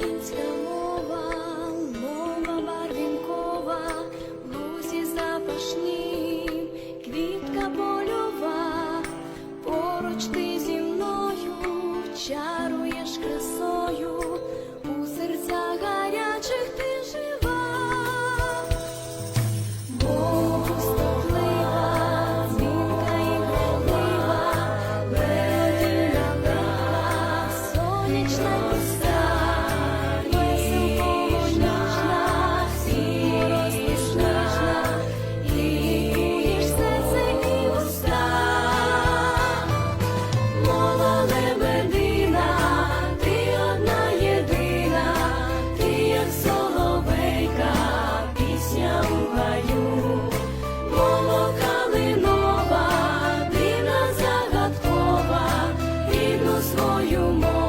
Українська мова, мова барвінкова, гузі запашні, квітка польова, поруч ти зі мною чаруєш красою, у серця гарячих ти жива, Богу стоплива, дзвінка і грайлива, бедина, сонячна пуста. пісня у гаю, мова калинова, дивна загадкова, рідну свою мову.